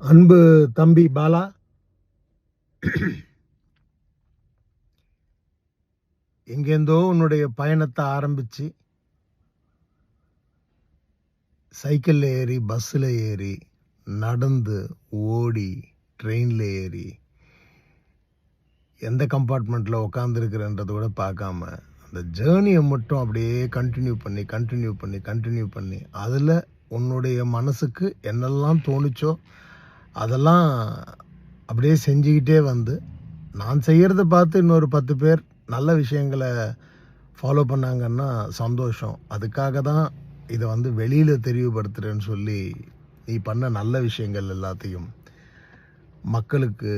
அன்பு தம்பி பாலா. எங்கேருந்தோ உன்னுடைய பயணத்தை ஆரம்பிச்சு சைக்கிளில் ஏறி பஸ்ஸில் ஏறி நடந்து ஓடி ட்ரெயினில் ஏறி எந்த கம்பார்ட்மெண்ட்டில் உக்காந்துருக்குறன்றதை கூட பார்க்காம அந்த ஜேர்னியை மட்டும் அப்படியே கண்டினியூ பண்ணி கண்டினியூ பண்ணி கண்டினியூ பண்ணி அதில் உன்னுடைய மனசுக்கு என்னெல்லாம் தோணுச்சோ அதெல்லாம் அப்படியே செஞ்சுக்கிட்டே வந்து நான் செய்கிறத பார்த்து இன்னொரு பத்து பேர் நல்ல விஷயங்களை ஃபாலோ பண்ணாங்கன்னா சந்தோஷம். அதுக்காக தான் இதை வந்து வெளியில் தெரியப்படுத்துகிறேன்னு சொல்லி நீ பண்ண நல்ல விஷயங்கள் எல்லாத்தையும் மக்களுக்கு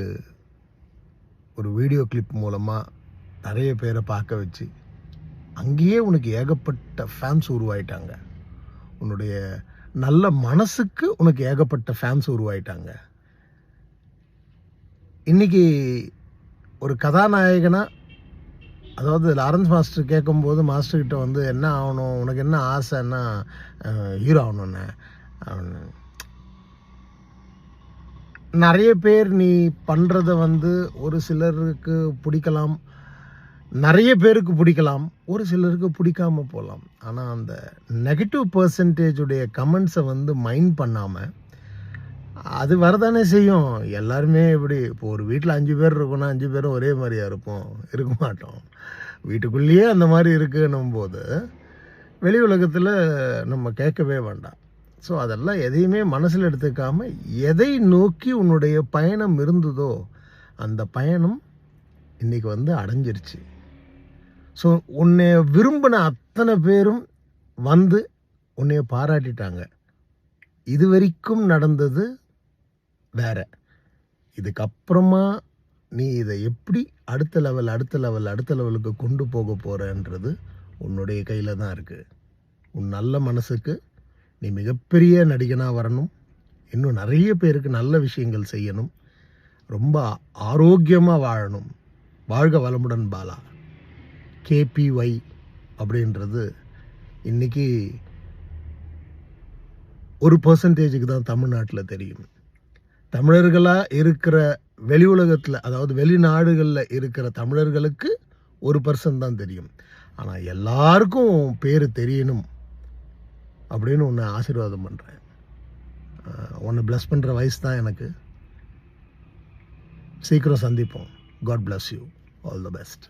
ஒரு வீடியோ கிளிப் மூலமாக நிறைய பேரை பார்க்க வச்சு அங்கேயே உனக்கு ஏகப்பட்ட ஃபேன்ஸ் உருவாயிட்டாங்க. உன்னுடைய நல்ல மனசுக்கு உனக்கு ஏகப்பட்ட ஃபேன்ஸ் உருவாயிட்டாங்க. இன்னைக்கு ஒரு கதாநாயகனா அதாவது லாரன்ஸ் மாஸ்டர் கேட்கும்போது மாஸ்டர்கிட்ட வந்து என்ன ஆகணும்? உனக்கு என்ன ஆசைன்னா ஹீரோ ஆகணுன்னு அவனு நிறைய பேர் நீ பண்ணுறத வந்து ஒரு சிலருக்கு பிடிக்கலாம். நிறைய பேருக்கு பிடிக்கலாம். ஒரு சிலருக்கு பிடிக்காம போகலாம். ஆனால் அந்த நெகட்டிவ் பர்சன்டேஜுடைய கமெண்ட்ஸை வந்து மைண்ட் பண்ணாமல் அது வரதானே செய்யும். எல்லாருமே இப்படி இப்போ ஒரு வீட்டில் அஞ்சு பேர் இருக்கோம்னா அஞ்சு பேரும் ஒரே மாதிரியா இருப்போம். இருக்க மாட்டோம். வீட்டுக்குள்ளேயே அந்த மாதிரி இருக்குன்னும் போது வெளி உலகத்தில் நம்ம கேட்கவே வேண்டாம். ஸோ அதெல்லாம் எதையுமே மனசில் எடுத்துக்காம எதை நோக்கி உன்னுடைய பயணம் இருந்ததோ அந்த பயணம் இன்றைக்கி வந்து அடைஞ்சிருச்சு. ஸோ உன்னை விரும்பின அத்தனை பேரும் வந்து உன்னைய பாராட்டிட்டாங்க. இது வரைக்கும் நடந்தது வேற. இதுக்கப்புறமா நீ இதை எப்படி அடுத்த லெவல் அடுத்த லெவல் அடுத்த லெவலுக்கு கொண்டு போக போகிறன்றது உன்னுடைய கையில் தான் இருக்குது உன் நல்ல மனசுக்கு நீ மிகப்பெரிய நடிகனாக வரணும். இன்னும் நிறைய பேருக்கு நல்ல விஷயங்கள் செய்யணும். ரொம்ப ஆரோக்கியமாக வாழணும். வாழ்க வளமுடன் பாலா. கேபிஒய் அப்படின்றது இன்னைக்கு ஒரு பர்சன்டேஜுக்கு தான் தமிழ்நாட்டில் தெரியும். தமிழர்களாக இருக்கிற வெளி உலகத்தில் அதாவது வெளிநாடுகளில் இருக்கிற தமிழர்களுக்கு ஒரு பர்சன் தான் தெரியும். ஆனால் எல்லாருக்கும் பேர் தெரியணும் அப்படின்னு உன்னை ஆசீர்வாதம் பண்ணுறேன் உன்னை ப்ளஸ் பண்ணுற வயசு தான் எனக்கு. சீக்கிரம் சந்திப்போம். God bless you all the best